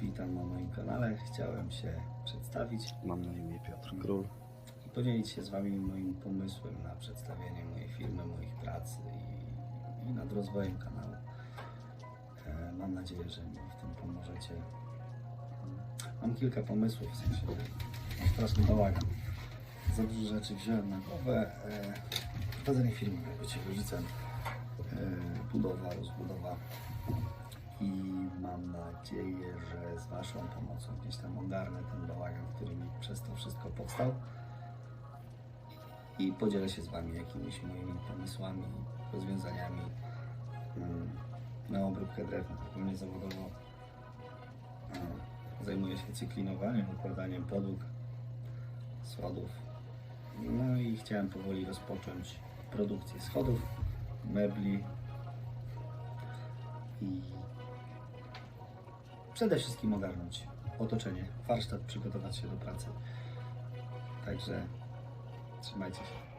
Witam na moim kanale. Chciałem się przedstawić Mam na imię Piotr Król. i podzielić się z Wami moim pomysłem na przedstawienie mojej firmy, moich prac i, i nad rozwojem kanału. E, Mam nadzieję, że mi w tym pomożecie. Mam kilka pomysłów, w sensie mam straszny bałagan. Za dużo rzeczy wziąłem na głowę. E, Prowadzenie firmy, bycie rodzicem, e, budowa, rozbudowa nadzieję, że z Waszą pomocą gdzieś tam ogarnę ten bałagan, który mi przez to wszystko powstał i podzielę się z Wami jakimiś moimi pomysłami, rozwiązaniami mm, na obróbkę drewna. Ogólnie zawodowo e, zajmuję się cyklinowaniem, układaniem podłóg, schodów. No i chciałem powoli rozpocząć produkcję schodów, mebli i przede wszystkim ogarnąć otoczenie, warsztat, przygotować się do pracy. Także trzymajcie się.